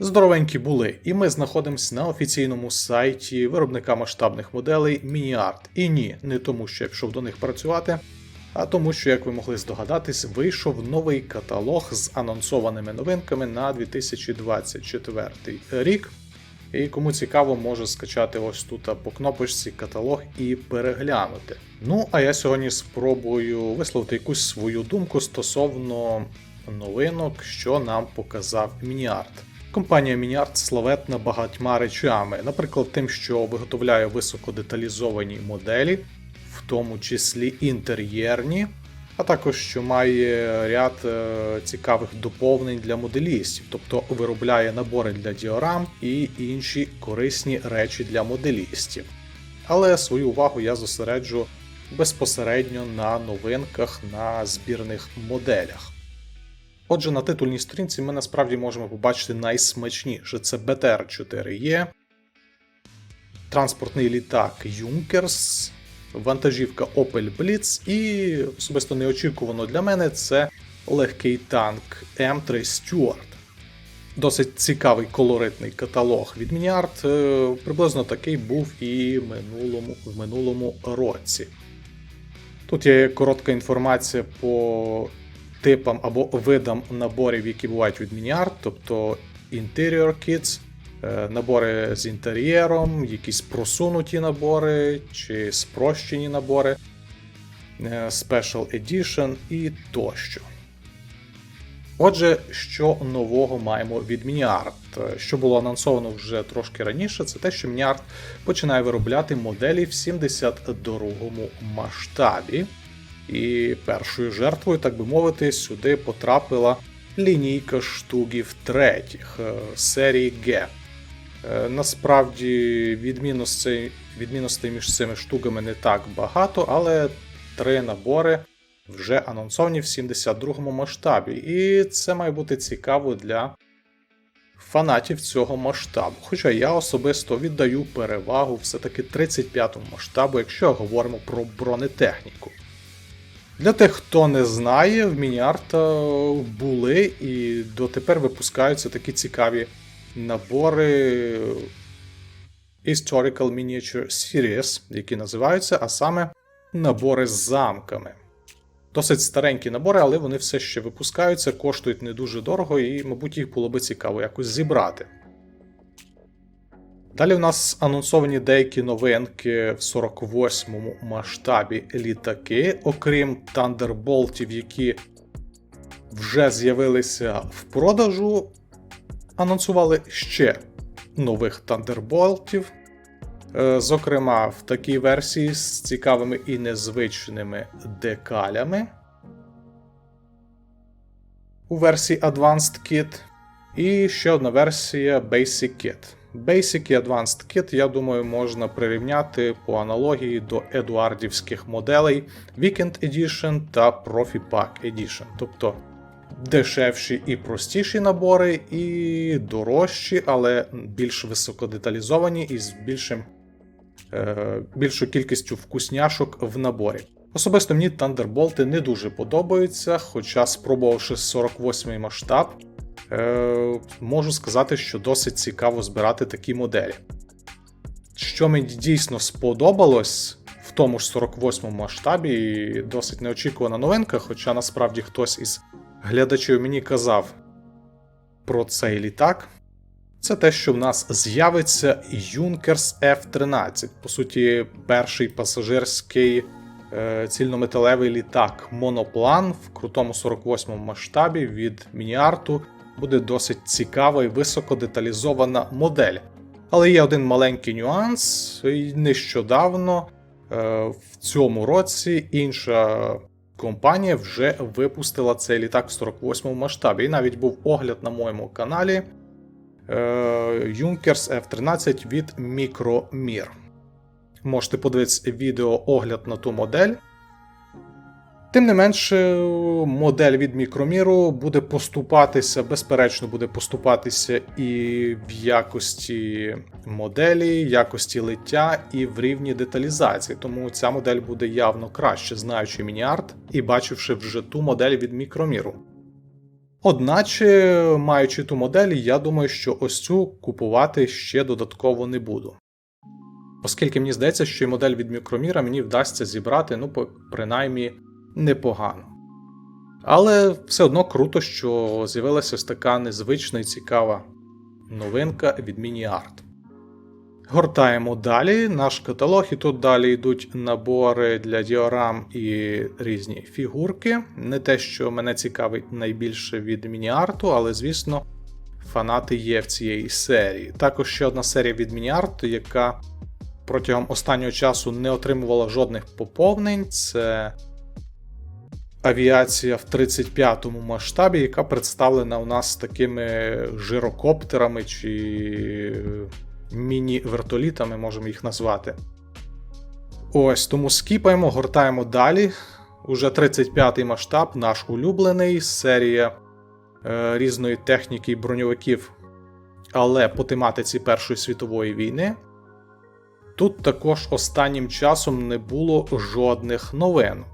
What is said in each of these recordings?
Здоровенькі були, і ми знаходимося на офіційному сайті виробника масштабних моделей MiniArt. І ні, не тому, що я пішов до них працювати, а тому, що, як ви могли здогадатись, вийшов новий каталог з анонсованими новинками на 2024 рік. І кому цікаво, може скачати ось тут по кнопочці каталог і переглянути. Ну, а я сьогодні спробую висловити якусь свою думку стосовно новинок, що нам показав Мініарт. Компанія Мініарт славетна багатьма речами, наприклад, тим, що виготовляє високодеталізовані моделі, в тому числі інтер'єрні, а також що має ряд е, цікавих доповнень для моделістів, тобто виробляє набори для діорам і інші корисні речі для моделістів. Але свою увагу я зосереджу безпосередньо на новинках на збірних моделях. Отже, на титульній сторінці ми насправді можемо побачити найсмачніше: це BTR-4E, транспортний літак Junkers, вантажівка Opel Blitz і особисто неочікувано для мене це легкий танк М3 Stuart. Досить цікавий колоритний каталог від Мініарт. Е, Приблизно такий був і минулому, в минулому році. Тут є коротка інформація по типам або видам наборів, які бувають від Мініарт, тобто Interior Kits, е, набори з інтер'єром, якісь просунуті набори чи спрощені набори, е, Special Edition і тощо. Отже, що нового маємо від Мініарт? Що було анонсовано вже трошки раніше, це те, що Мініарт починає виробляти моделі в 72-му масштабі. І першою жертвою, так би мовити, сюди потрапила лінійка штугів третіх е, серії Г. Е, Насправді відмінностей, відмінностей між цими штуками не так багато, але три набори вже анонсовані в 72-му масштабі. І це має бути цікаво для фанатів цього масштабу. Хоча я особисто віддаю перевагу все-таки 35-му масштабу, якщо говоримо про бронетехніку. Для тих, хто не знає, в Мініарта були і дотепер випускаються такі цікаві набори Historical Miniature Series, які називаються, а саме набори з замками. Досить старенькі набори, але вони все ще випускаються, коштують не дуже дорого, і, мабуть, їх було би цікаво якось зібрати. Далі в нас анонсовані деякі новинки в 48-му масштабі літаки, окрім Thunderboltів, які вже з'явилися в продажу. Анонсували ще нових Thunderboltів. Е, Зокрема, в такій версії з цікавими і незвичними декалями. У версії Advanced Kit. І ще одна версія Basic Kit. Basic і Advanced Kit, я думаю, можна прирівняти по аналогії до едуардівських моделей Weekend Edition та Profi Pack Edition. Тобто дешевші і простіші набори, і дорожчі, але більш високодеталізовані і з більшим, е, більшою кількістю вкусняшок в наборі. Особисто мені Thunderbolt не дуже подобаються, хоча спробувавши 48-й масштаб. Е, можу сказати, що досить цікаво збирати такі моделі. Що мені дійсно сподобалось в тому ж 48 му масштабі, і досить неочікувана новинка, хоча насправді хтось із глядачів мені казав про цей літак. Це те, що в нас з'явиться Junkers F-13, по суті, перший пасажирський е, цільнометалевий літак моноплан в крутому 48 му масштабі від Мініарту буде досить цікава і високодеталізована модель. Але є один маленький нюанс. Нещодавно е, в цьому році інша компанія вже випустила цей літак в 48 му масштабі. І навіть був огляд на моєму каналі е, Junkers F-13 від Micromir. Можете подивитися відео огляд на ту модель. Тим не менше, модель від мікроміру буде поступатися, безперечно, буде поступатися і в якості моделі, якості лиття, і в рівні деталізації. Тому ця модель буде явно краще, знаючи мініарт і бачивши вже ту модель від мікроміру. Одначе, маючи ту модель, я думаю, що ось цю купувати ще додатково не буду. Оскільки мені здається, що і модель від мікроміра мені вдасться зібрати, ну, принаймні, непогано. Але все одно круто, що з'явилася ось така незвична і цікава новинка від MiniArt. Гортаємо далі наш каталог, і тут далі йдуть набори для діорам і різні фігурки. Не те, що мене цікавить найбільше від мініарту, але звісно, фанати є в цієї серії. Також ще одна серія від мініарту, яка протягом останнього часу не отримувала жодних поповнень. Це авіація в 35-му масштабі, яка представлена у нас такими жирокоптерами чи міні-вертолітами, можемо їх назвати. Ось тому скіпаємо, гортаємо далі. Уже 35-й масштаб, наш улюблений, серія е, різної техніки і броньовиків, але по тематиці Першої світової війни. Тут також останнім часом не було жодних новинок.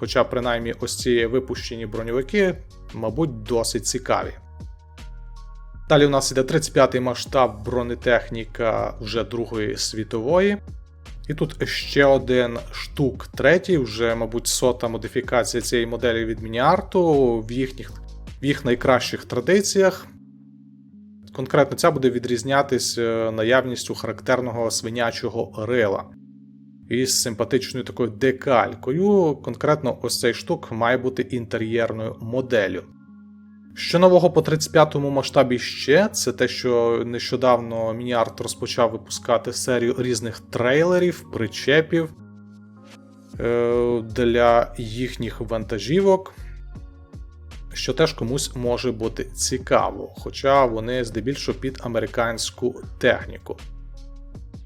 Хоча, принаймні, ось ці випущені броньовики, мабуть, досить цікаві. Далі у нас іде 35-й масштаб бронетехніка вже Другої світової. І тут ще один штук третій, вже, мабуть, сота модифікація цієї моделі від Мініарту в їхніх, в їх найкращих традиціях. Конкретно ця буде відрізнятись е, наявністю характерного свинячого рила із симпатичною такою декалькою. Конкретно ось цей штук має бути інтер'єрною моделлю. Що нового по 35-му масштабі ще, це те, що нещодавно Мініарт розпочав випускати серію різних трейлерів, причепів е, для їхніх вантажівок, що теж комусь може бути цікаво, хоча вони здебільшого під американську техніку.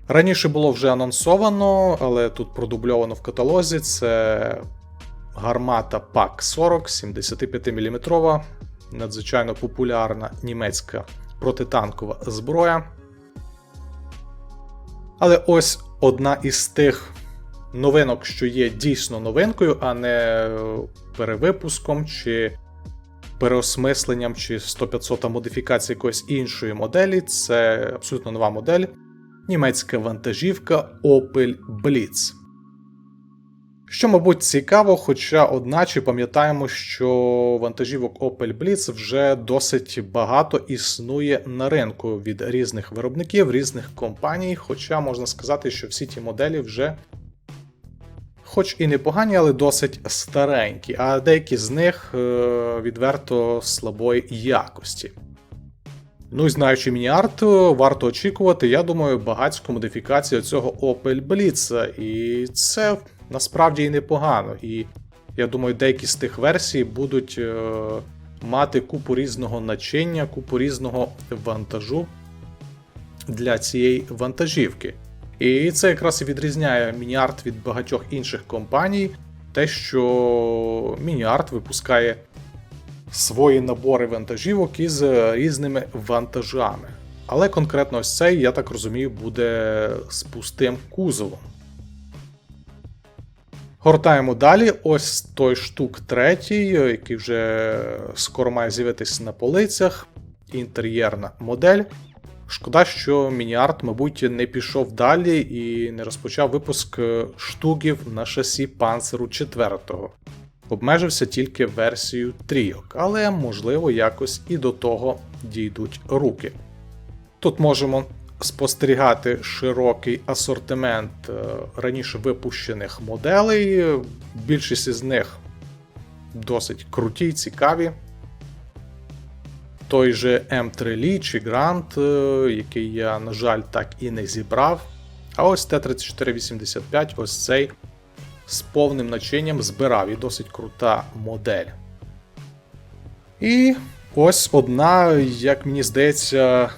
Раніше було вже анонсовано, але тут продубльовано в каталозі. Це гармата ПАК 40 75 мм, надзвичайно популярна німецька протитанкова зброя. Але ось одна із тих новинок, що є дійсно новинкою, а не перевипуском чи переосмисленням чи 100-500 модифікація якоїсь іншої моделі. Це абсолютно нова модель. Німецька вантажівка Opel Blitz. Що, мабуть, цікаво, хоча одначе пам'ятаємо, що вантажівок Opel Blitz вже досить багато існує на ринку від різних виробників, різних компаній. Хоча можна сказати, що всі ті моделі вже, хоч і непогані, але досить старенькі, а деякі з них е, відверто слабої якості. Ну і знаючи мініарт, варто очікувати, я думаю, багатську модифікацію цього Opel Blitz. І це насправді і непогано. І я думаю, деякі з тих версій будуть е, мати купу різного начиння, купу різного вантажу для цієї вантажівки. І це якраз і відрізняє мініарт від багатьох інших компаній, те, що мініарт випускає свої набори вантажівок із різними вантажами. Але конкретно ось цей, я так розумію, буде з пустим кузовом. Гортаємо далі. Ось той штук третій, який вже скоро має з'явитися на полицях. Інтер'єрна модель. Шкода, що Мініарт, мабуть, не пішов далі і не розпочав випуск штугів на шасі Панцеру 4 обмежився тільки версією трійок, але можливо якось і до того дійдуть руки. Тут можемо спостерігати широкий асортимент е, раніше випущених моделей. Більшість із них досить круті й цікаві. Той же М3 Lee чи Grant, е, який я, на жаль, так і не зібрав. А ось Т-3485, ось цей з повним начинням збирав і досить крута модель. І ось одна, як мені здається,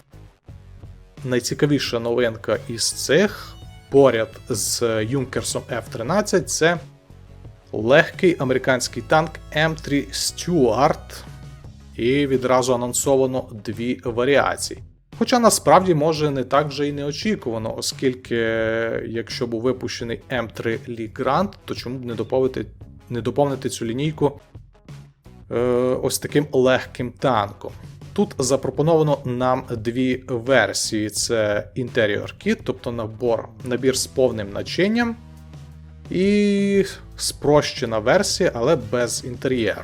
найцікавіша новинка із цих поряд з Юнкерсом F-13 це легкий американський танк М3 Stuart. І відразу анонсовано дві варіації. Хоча насправді може не так вже і неочікувано, оскільки якщо був випущений М3 Lee Grant, то чому б не доповнити, не доповнити цю лінійку е, ось таким легким танком. Тут запропоновано нам дві версії: це Interior Kit, тобто набор, набір з повним начинням, і спрощена версія, але без інтер'єру.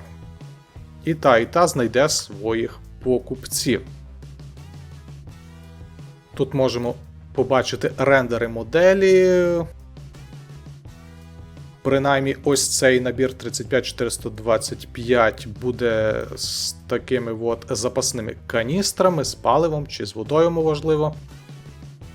І та, і та знайде своїх покупців. Тут можемо побачити рендери моделі. Принаймні, ось цей набір 35425 буде з такими от запасними каністрами, з паливом чи з водою, можливо.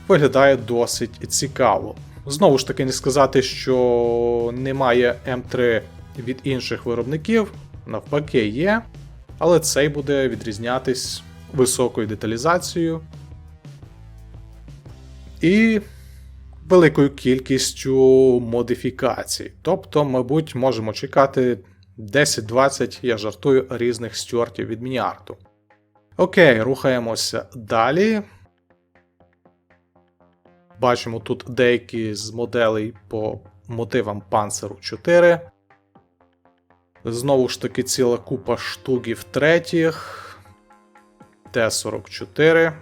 Виглядає досить цікаво. Знову ж таки, не сказати, що немає М3 від інших виробників, навпаки, є. Але цей буде відрізнятись високою деталізацією і великою кількістю модифікацій. Тобто, мабуть, можемо чекати 10-20, я жартую, різних стюартів від мініарту. Окей, рухаємося далі. Бачимо тут деякі з моделей по мотивам Panzer 4. Знову ж таки, ціла купа штугів третіх. Т-44.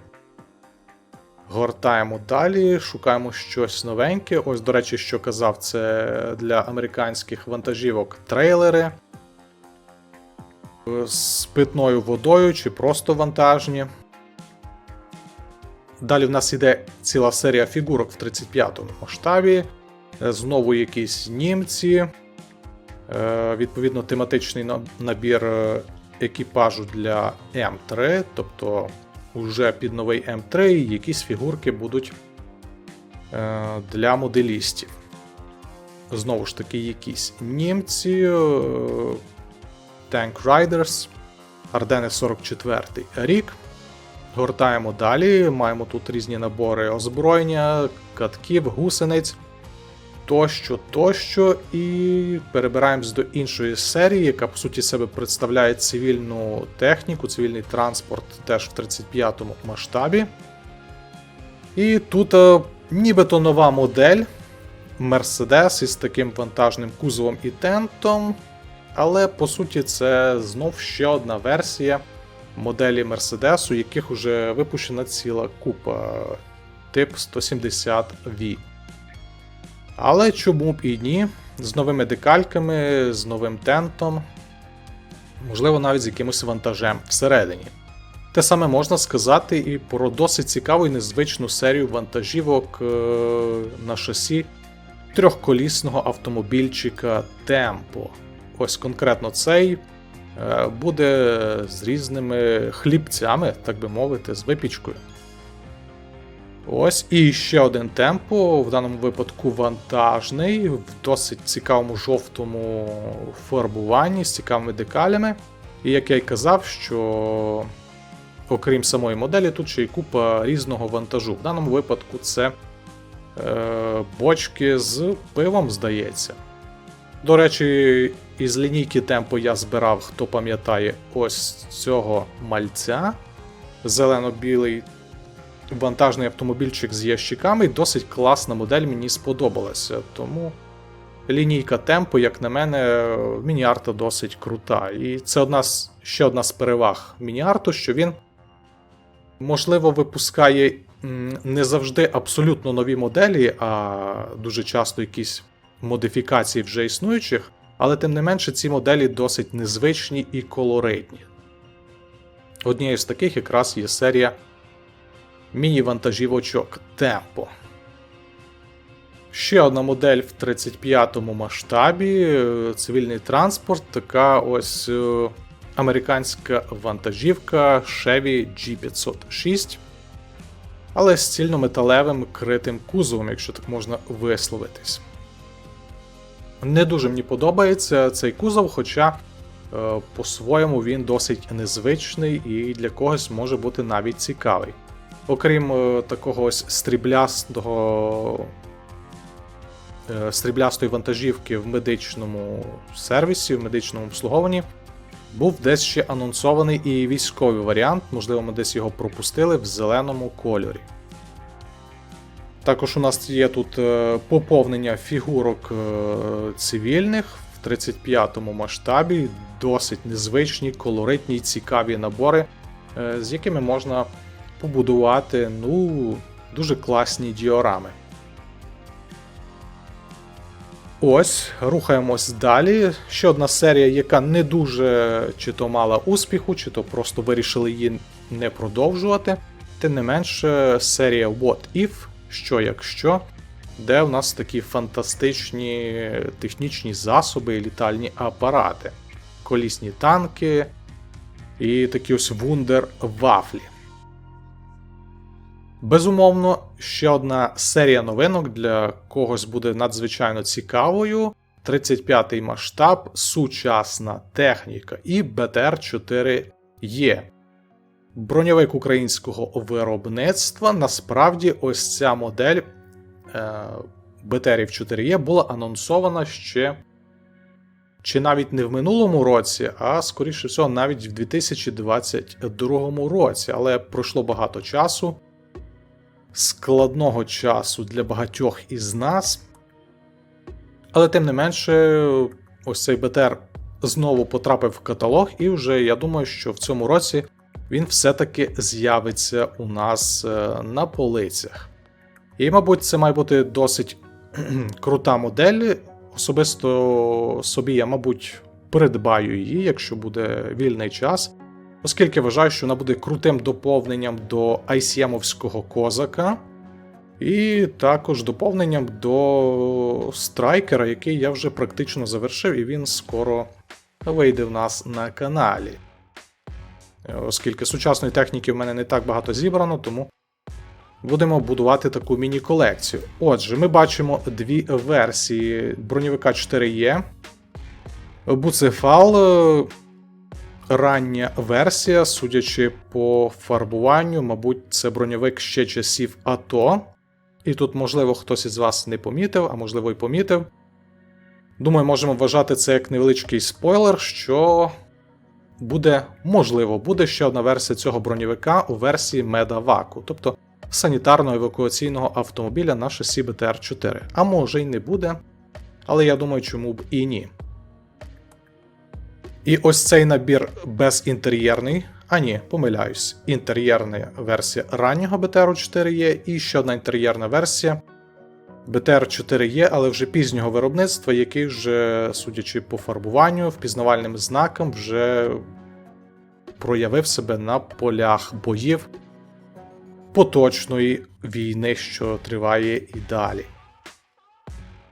Гортаємо далі, шукаємо щось новеньке. Ось, до речі, що казав, це для американських вантажівок трейлери з питною водою чи просто вантажні. Далі в нас йде ціла серія фігурок в 35-му масштабі. Знову якісь німці. Е, Відповідно, тематичний набір е, екіпажу для М3, тобто уже під новий М3 якісь фігурки будуть е, для моделістів. Знову ж таки, якісь німці, Tank Riders, Ардени 44 рік. Гортаємо далі. Маємо тут різні набори озброєння, катків, гусениць тощо, тощо. І перебираємось до іншої серії, яка по суті себе представляє цивільну техніку, цивільний транспорт теж в 35-му масштабі. І тут е, нібито нова модель Mercedes із таким вантажним кузовом і тентом. Але по суті це знов ще одна версія моделі Mercedes, яких вже випущена ціла купа тип 170V. Але чому б і ні? З новими декальками, з новим тентом, можливо, навіть з якимось вантажем всередині. Те саме можна сказати і про досить цікаву і незвичну серію вантажівок е, на шасі трьохколісного автомобільчика Tempo. Ось конкретно цей е, буде з різними хлібцями, так би мовити, з випічкою. Ось і ще один темпо, в даному випадку вантажний, в досить цікавому жовтому фарбуванні з цікавими декалями. І як я й казав, що окрім самої моделі, тут ще й купа різного вантажу. В даному випадку це е, бочки з пивом, здається. До речі, із лінійки темпо я збирав, хто пам'ятає, ось цього мальця зелено-білий вантажний автомобільчик з ящиками. Досить класна модель, мені сподобалася. Тому лінійка темпу, як на мене, мініарта досить крута. І це одна з, ще одна з переваг мініарту, що він, можливо, випускає не завжди абсолютно нові моделі, а дуже часто якісь модифікації вже існуючих. Але тим не менше ці моделі досить незвичні і колоритні. Однією з таких якраз є серія міні-вантажівочок Tempo. Ще одна модель в 35-му масштабі. Цивільний транспорт, така ось е, американська вантажівка Chevy G506. Але з цільнометалевим критим кузовом, якщо так можна висловитись. Не дуже мені подобається цей кузов, хоча е, по-своєму він досить незвичний і для когось може бути навіть цікавий. Окрім е, такого ось стріблястого е, стріблястої вантажівки в медичному сервісі, в медичному обслуговуванні, був десь ще анонсований і військовий варіант, можливо, ми десь його пропустили в зеленому кольорі. Також у нас є тут е, поповнення фігурок цивільних в 35-му масштабі. Досить незвичні, колоритні, цікаві набори, з якими можна побудувати ну, дуже класні діорами. Ось, рухаємось далі. Ще одна серія, яка не дуже чи то мала успіху, чи то просто вирішили її не продовжувати. Тим не менше, серія What If, що якщо, де в нас такі фантастичні технічні засоби і літальні апарати, колісні танки і такі ось вундер вафлі. Безумовно, ще одна серія новинок для когось буде надзвичайно цікавою. 35-й масштаб, сучасна техніка і БТР-4Е. Броньовик українського виробництва. Насправді, ось ця модель е, БТРів 4Е була анонсована ще чи навіть не в минулому році, а скоріше всього, навіть в 2022 році. Але пройшло багато часу складного часу для багатьох із нас. Але тим не менше, ось цей БТР знову потрапив в каталог, і вже я думаю, що в цьому році він все-таки з'явиться у нас е, на полицях. І, мабуть, це має бути досить крута модель. Особисто собі я, мабуть, придбаю її, якщо буде вільний час оскільки вважаю, що вона буде крутим доповненням до ICM-овського козака, і також доповненням до страйкера, який я вже практично завершив, і він скоро вийде в нас на каналі. Оскільки сучасної техніки в мене не так багато зібрано, тому будемо будувати таку міні-колекцію. Отже, ми бачимо дві версії броньовика 4Е. Буцефал рання версія, судячи по фарбуванню, мабуть, це броньовик ще часів АТО. І тут, можливо, хтось із вас не помітив, а можливо й помітив. Думаю, можемо вважати це як невеличкий спойлер, що буде, можливо, буде ще одна версія цього броньовика у версії Медаваку, тобто санітарно-евакуаційного автомобіля на шасі БТР-4. А може й не буде, але я думаю, чому б і ні. І ось цей набір безінтер'єрний. А ні, помиляюсь. Інтер'єрна версія раннього BTR 4E і ще одна інтер'єрна версія BTR 4E, але вже пізнього виробництва, який вже, судячи по фарбуванню, впізнавальним знакам, вже проявив себе на полях боїв поточної війни, що триває і далі.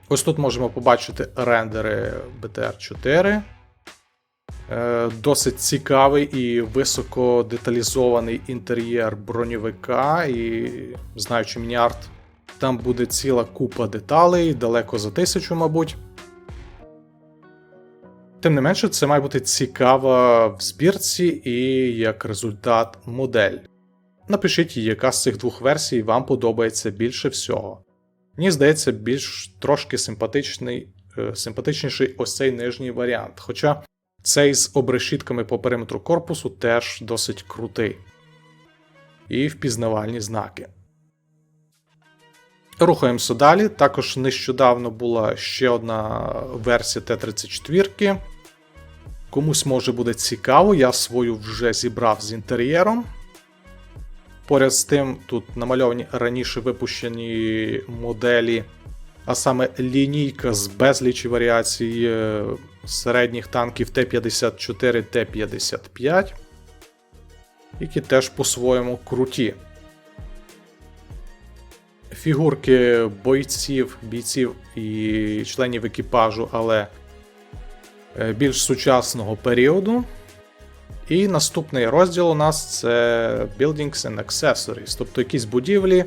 Ось тут можемо побачити рендери BTR 4. Е, досить цікавий і високо деталізований інтер'єр броньовика, і знаючи мініарт, там буде ціла купа деталей, далеко за тисячу, мабуть. Тим не менше, це має бути цікава в збірці і як результат модель. Напишіть, яка з цих двох версій вам подобається більше всього. Мені здається, більш трошки симпатичний, е, симпатичніший ось цей нижній варіант. Хоча цей з обрешітками по периметру корпусу теж досить крутий. І впізнавальні знаки. Рухаємося далі. Також нещодавно була ще одна версія Т-34. Комусь може буде цікаво, я свою вже зібрав з інтер'єром. Поряд з тим, тут намальовані раніше випущені моделі, а саме лінійка з безлічі варіацій е, середніх танків Т-54, Т-55, які теж по-своєму круті. Фігурки бойців, бійців і членів екіпажу, але е, більш сучасного періоду. І наступний розділ у нас це Buildings and Accessories, тобто якісь будівлі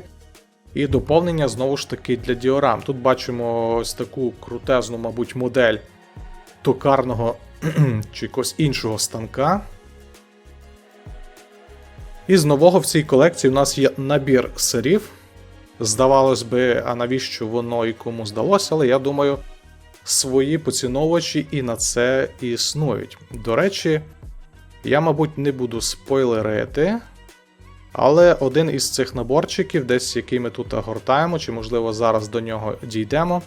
і доповнення знову ж таки для діорам. Тут бачимо ось таку крутезну, мабуть, модель токарного чи якогось іншого станка. І з нового в цій колекції у нас є набір сирів. Здавалось би, а навіщо воно і кому здалося, але я думаю, свої поціновувачі і на це існують. До речі, я, мабуть, не буду спойлерити. Але один із цих наборчиків, десь який ми тут гортаємо, чи, можливо, зараз до нього дійдемо,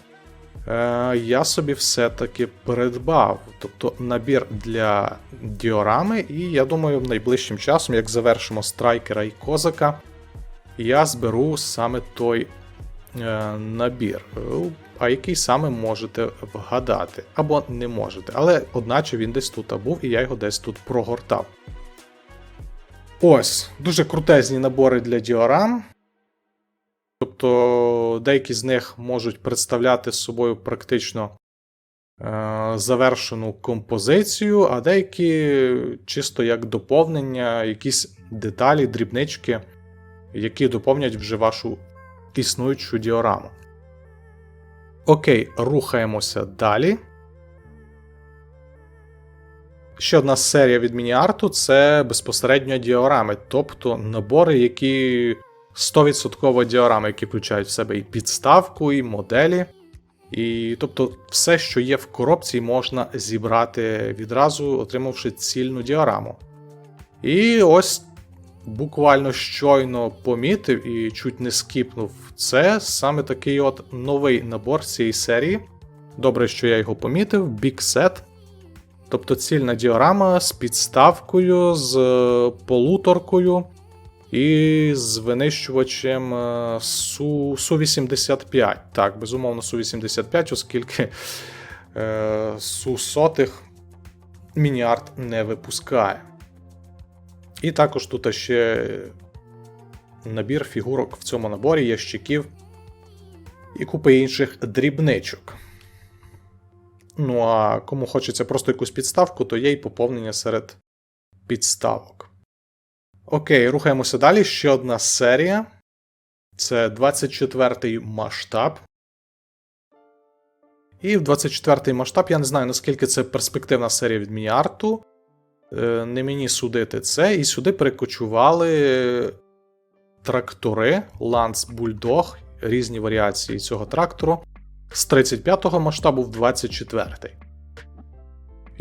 я собі все-таки придбав. Тобто набір для діорами, і я думаю, найближчим часом, як завершимо страйкера і козака, я зберу саме той е, набір. Е, А який саме можете вгадати, або не можете. Але одначе він десь тут був, і я його десь тут прогортав. Ось, дуже крутезні набори для діорам. Тобто деякі з них можуть представляти собою практично е, завершену композицію, а деякі чисто як доповнення, якісь деталі, дрібнички, які доповнять вже вашу існуючу діораму. Окей, рухаємося далі. Ще одна серія від міні-арту це безпосередньо діорами, тобто набори, які 100% діорами, які включають в себе і підставку, і моделі. І тобто все, що є в коробці, можна зібрати відразу, отримавши цільну діораму. І ось буквально щойно помітив і чуть не скіпнув. Це саме такий от новий набор цієї серії. Добре, що я його помітив, Set. Тобто цільна діорама з підставкою, з е, полуторкою і з винищувачем е, Су, Су-85. Так, безумовно, Су-85, оскільки е, Су сотих Мініарт не випускає. І також тут ще набір фігурок в цьому наборі, ящиків і купа інших дрібничок. Ну а кому хочеться просто якусь підставку, то є й поповнення серед підставок. Окей, рухаємося далі. Ще одна серія. Це 24-й масштаб. І в 24 масштаб я не знаю, наскільки це перспективна серія від міні-арту. Е, Не мені судити це. І сюди перекочували трактори Lance Bulldog, різні варіації цього трактору з 35-го масштабу в 24-й.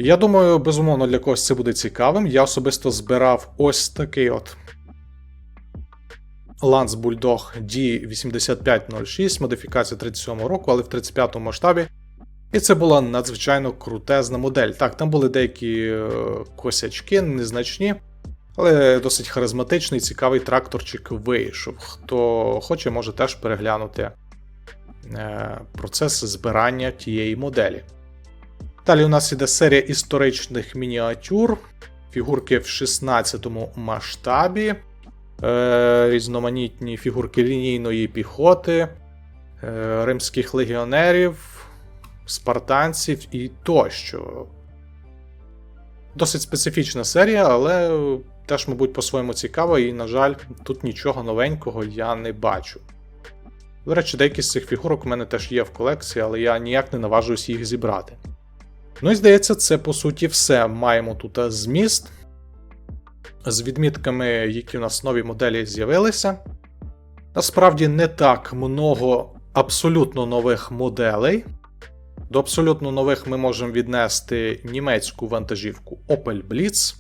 Я думаю, безумовно, для когось це буде цікавим. Я особисто збирав ось такий от Lance Bulldog D8506, модифікація 37-го року, але в 35-му масштабі. І це була надзвичайно крутезна модель. Так, там були деякі е, косячки, незначні, але досить харизматичний, цікавий тракторчик вийшов. Хто хоче, може теж переглянути е, процес збирання тієї моделі. Далі у нас іде серія історичних мініатюр, фігурки в 16 масштабі, е, різноманітні фігурки лінійної піхоти, е, римських легіонерів, спартанців і тощо. Досить специфічна серія, але теж, мабуть, по-своєму цікава, і, на жаль, тут нічого новенького я не бачу. До речі, деякі з цих фігурок у мене теж є в колекції, але я ніяк не наважуюсь їх зібрати. Ну і здається, це по суті все. Маємо тут зміст з відмітками, які у нас нові моделі з'явилися. Насправді не так много абсолютно нових моделей. До абсолютно нових ми можемо віднести німецьку вантажівку Opel Blitz,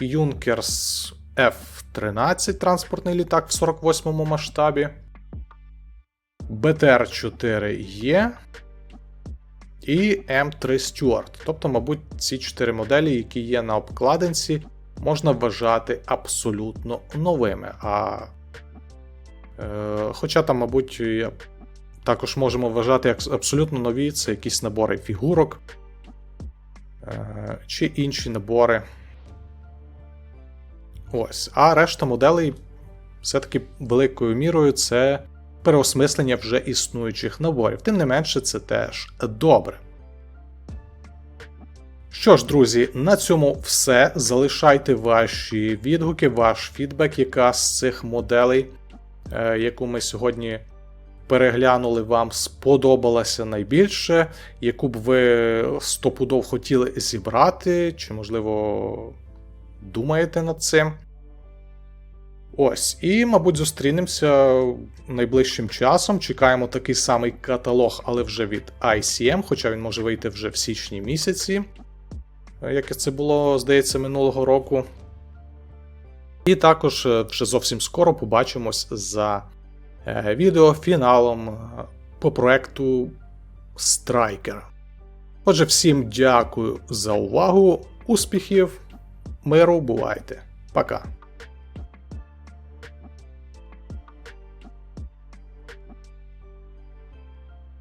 Junkers F-13 транспортний літак в 48 му масштабі, BTR-4E і М3 Stewart. Тобто, мабуть, ці чотири моделі, які є на обкладинці, можна вважати абсолютно новими. А е, Хоча там, мабуть, також можемо вважати як абсолютно нові, це якісь набори фігурок е, чи інші набори. Ось. А решта моделей все-таки великою мірою це переосмислення вже існуючих наборів. Тим не менше, це теж добре. Що ж, друзі, на цьому все. Залишайте ваші відгуки, ваш фідбек, яка з цих моделей, е, яку ми сьогодні переглянули, вам сподобалася найбільше, яку б ви стопудов хотіли зібрати, чи, можливо, думаєте над цим. Ось, і, мабуть, зустрінемося найближчим часом. Чекаємо такий самий каталог, але вже від ICM, хоча він може вийти вже в січні місяці, як це було, здається, минулого року. І також е, вже зовсім скоро побачимось за е, відео фіналом е, по проекту Страйкер. Отже, всім дякую за увагу, успіхів, миру, бувайте. Пока.